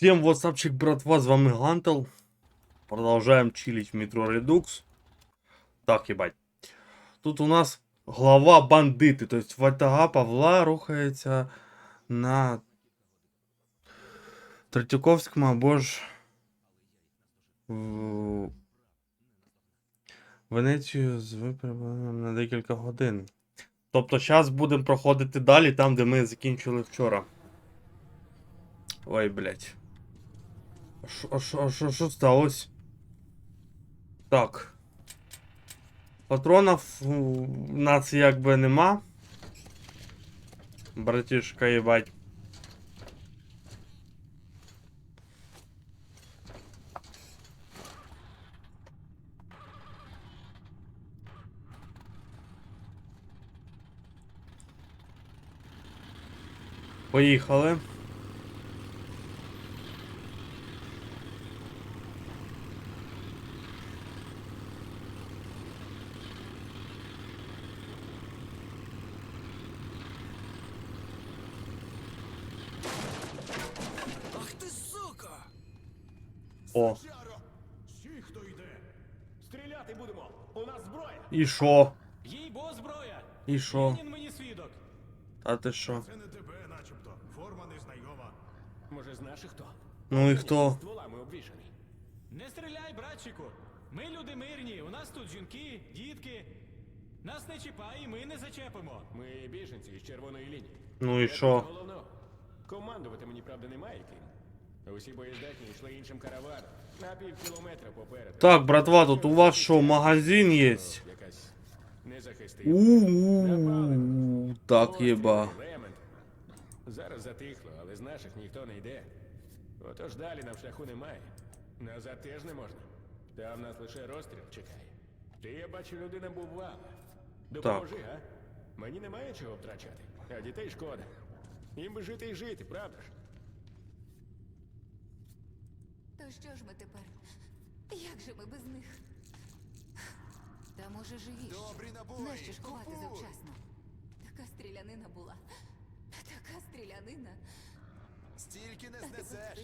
Всем ватсапчик, братва, з вами Гантел. Продолжаем чилить в метро Редукс. Так, ебать. Тут у нас глава бандити. То есть ватага Павла рухається на Третьяковському або ж в Венецію з виправленням на декілька годин. Тобто зараз будемо проходити далі там, де ми закінчили вчора. Ой, блядь. Що, сталося? Так. Патронів у нас якби нема. Братішка, їбать. Поїхали. Ах ти сука! О, Жаро! Всі, хто йде! Стріляти будемо! У нас зброя! і що? Їй бо зброя! І що? Мені свідок! А ти що? Це не тебе, начебто. Форма незнайома. Може, знаєш хто? Ну і хто? Стволами обвішаний. Не стріляй, братчику! Ми люди мирні, у нас тут жінки, дітки. Нас не чіпай, і ми не зачепимо. Ми біженці з червоної лінії. Ну і що? Головно, командувати мені правда немає ким. Усі боєздатні йшли іншим караваном. На пів кілометра попереду. Так, братва, тут у вас що, магазин є? Якась не захистить. У-у-у, так єба. Зараз затихло, але з наших ніхто не йде. Отож далі нам шляху немає. Назад теж не можна. Там нас лише розстріл чекає. Ти, я бачу, людина бувала. Допоможи, а? Мені немає чого втрачати. А дітей шкода. Їм би жити і жити, правда ж? То що ж ми тепер? Як же ми без них? Та може живіш? Добрі набої, Нащо ж ховати купуй. завчасно? Така стрілянина була. Така стрілянина. Стільки не знесеш.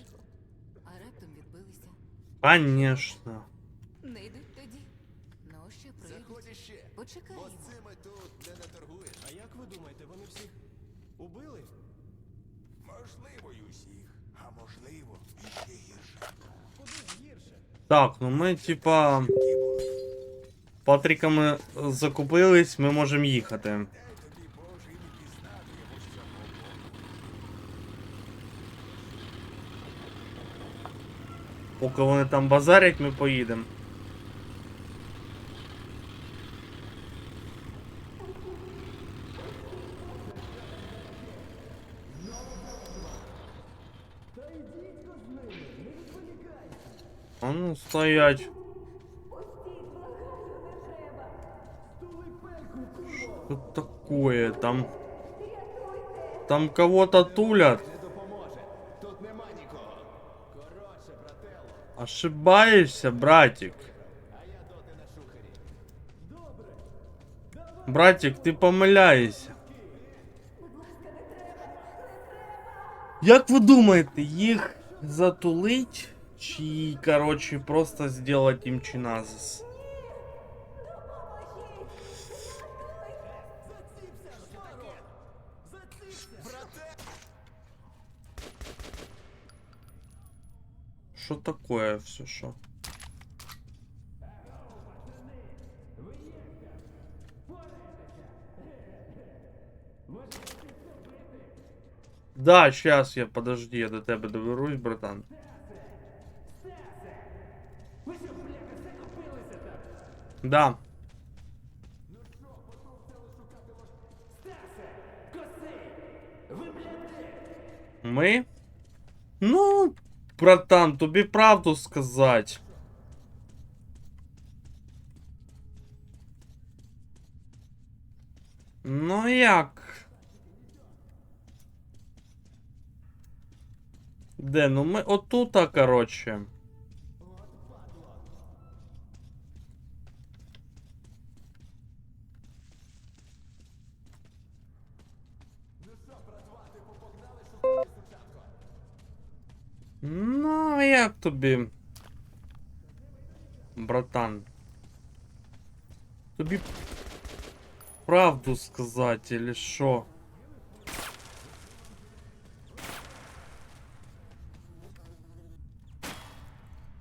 А раптом відбилися. Конечно. Не йдуть тоді. Ну, ще Заходь прийдуть. іще. Почекай. Бо з цими тут не наторгуєш. А як ви думаєте, вони всіх убили? Можливо, й усіх. А можливо, іще ще гірше. Куди гірше? Так, ну ми типа. Патріками закупились, ми можемо їхати. Поки вони там базарять, ми поїдемо. А ну стоять. Что такое? Там... Там кого-то тулят. Ошибаешься, братик. Братик, ти помиляєшся. Як ви думаєте, їх затулить? Чи, короче, просто сделать їм чиназис? Що такое все, що? Да, сейчас я, подожди, я до тебе доберусь, братан. Да. Ми? Ну, братан, тобі правду сказати. Ну як? Де? Ну ми отута, короче. Ну, а як тобі. Братан. Тобі правду сказати, или що?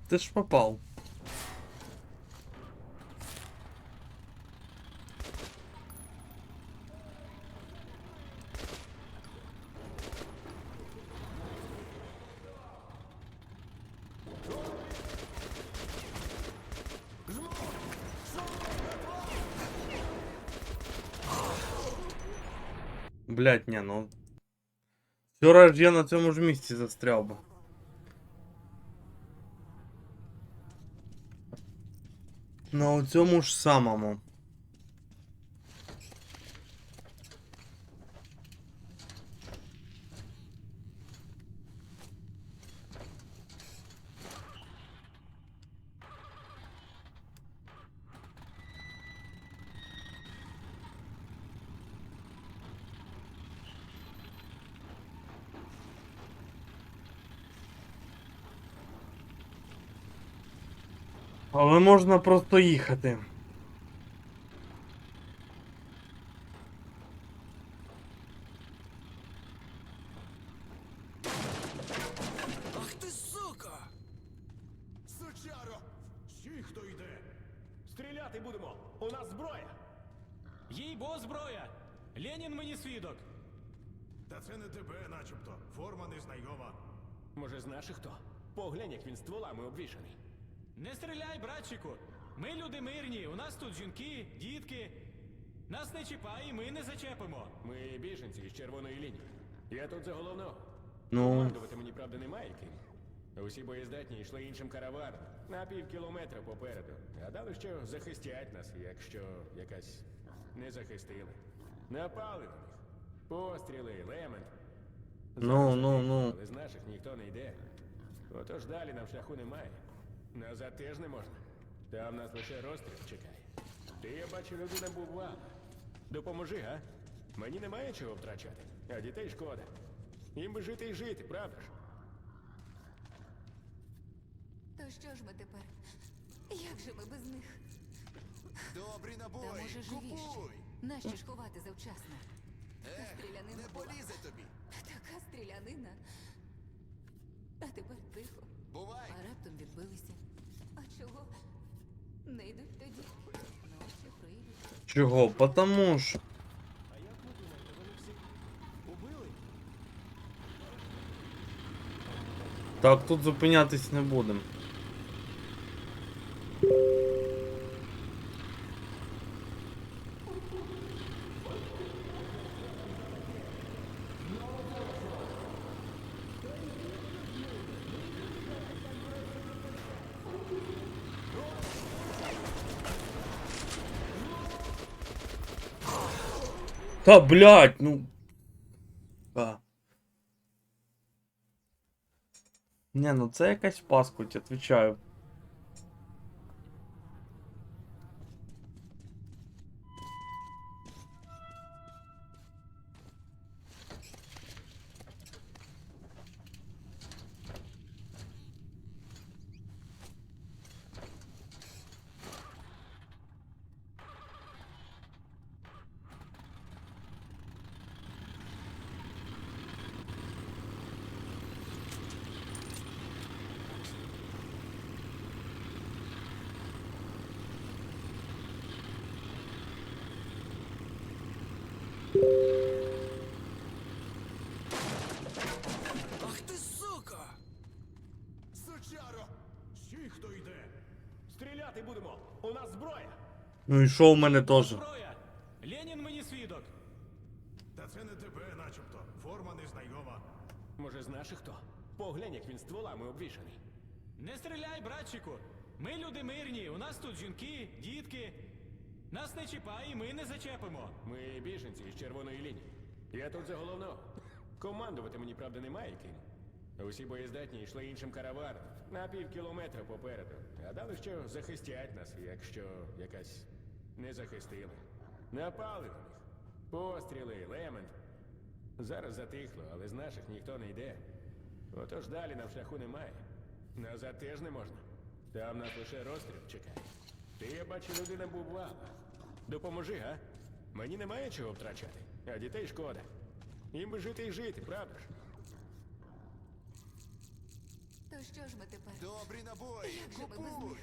Ти ж попав. Блять, не, ну. Вчора ж я на цьому ж місці застряв би. На цьому ж самому. Але можна просто їхати. Ах ти сука! Сучаро! Всі, хто йде! Стріляти будемо! У нас зброя! Їй бо зброя! Ленін мені свідок! Та це не тебе, начебто. Форма незнайома. Може, з наших хто? Поглянь, як він стволами обвішаний. Не стріляй, братчику! Ми люди мирні, у нас тут жінки, дітки. Нас не чіпай, і ми не зачепимо. Ми біженці з червоної лінії. Я тут за головного. Ну. Командувати мені, правда, немає ким. Усі боєздатні йшли іншим караваном на пів кілометра попереду. Гадали, що захистять нас, якщо якась не захистили. Напали на них. Постріли, лемент. Ну, ну, ну. Але з наших ніхто не йде. Отож далі нам шляху немає. Назад теж не можна. Там нас лише розстріл чекає. Ти, я бачу, людина була. Допоможи, га? Мені немає чого втрачати, а дітей шкода. Їм би жити і жити, правда ж? То що ж ми тепер? Як же ми без них? Добрі Та може живіше. Купуй! Нащо ж ховати завчасно? Ех, стрілянина не була. полізе тобі! Така стрілянина. А тепер тихо. Бувай! А раптом відбилися. А чого? Не йдуть тоді. Ночі прийдуть. Чого? Потому що. Так, тут зупинятись не будемо. Та блять, ну. А. Не, ну це якась паскуть, отвечаю. Стріляти будемо! У нас зброя! Ну і що у мене теж? Зброя! Ленін мені свідок! Та це не тебе, начебто. Форма незнайома. Може, з наших хто? Поглянь, як він стволами обвішаний. Не стріляй, братчику! Ми люди мирні, у нас тут жінки, дітки. Нас не чіпай, і ми не зачепимо. Ми біженці з червоної лінії. Я тут за головного. Командувати мені, правда, немає ким. Усі боєздатні йшли іншим караваном на пів кілометра попереду. Гадали, що захистять нас, якщо якась не захистили. Напали на них. Постріли, лемент. Зараз затихло, але з наших ніхто не йде. Отож далі нам шляху немає. Назад теж не можна. Там нас лише розстріл чекає. Ти, я бачу, людина бувала. Допоможи, га? Мені немає чого втрачати, а дітей шкода. Їм би жити і жити, правда ж? То що ж ми тепер? Добрі набої! Як же без Купуй! них?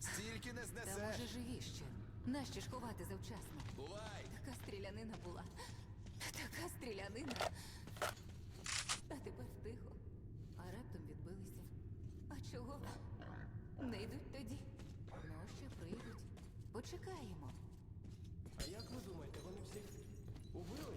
Стільки не Та знесеш! може живі ще. Нащо ж ховати завчасно? Бувай! Така стрілянина була. Така стрілянина. А тепер тихо. А раптом відбилися. А чого? Не йдуть тоді. Ну, ще прийдуть. Почекаємо. А як ви думаєте, вони всіх убили?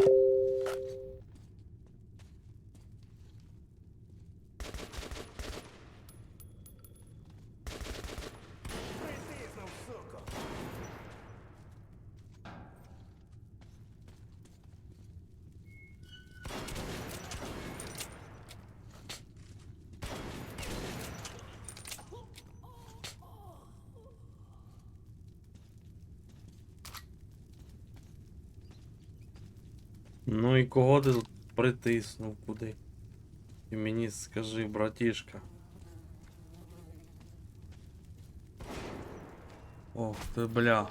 you Ну і кого ти притиснув куди? І мені скажи, братішка. Ох ти бля.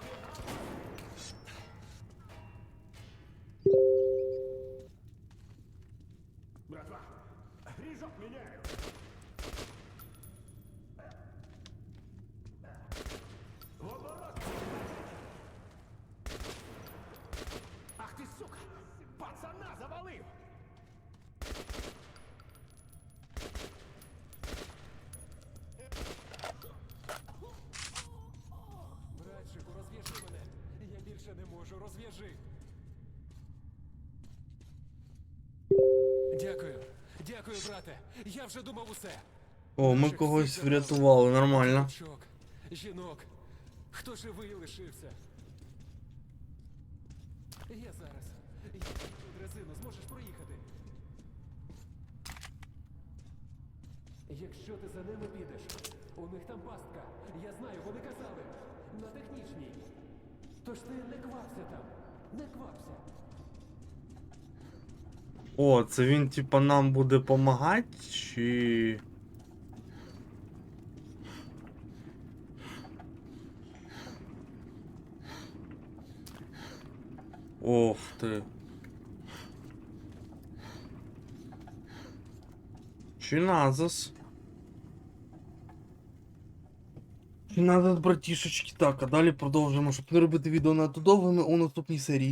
Дякую, брате. Я вже думав усе. О, ми когось врятували, нормально. Жінок. Хто живий лишився? Я зараз. Я тут зможеш проїхати. Якщо ти за ними підеш, у них там пастка. Я знаю, вони казали. На технічній. Тож ти не квапся там. Не квапся. О, це він типа нам буде помагати, чи. Ох ти. Чи назас? Чи назас, братішечки. Так, а далі продовжуємо, щоб не робити відео надто довгими у наступній серії.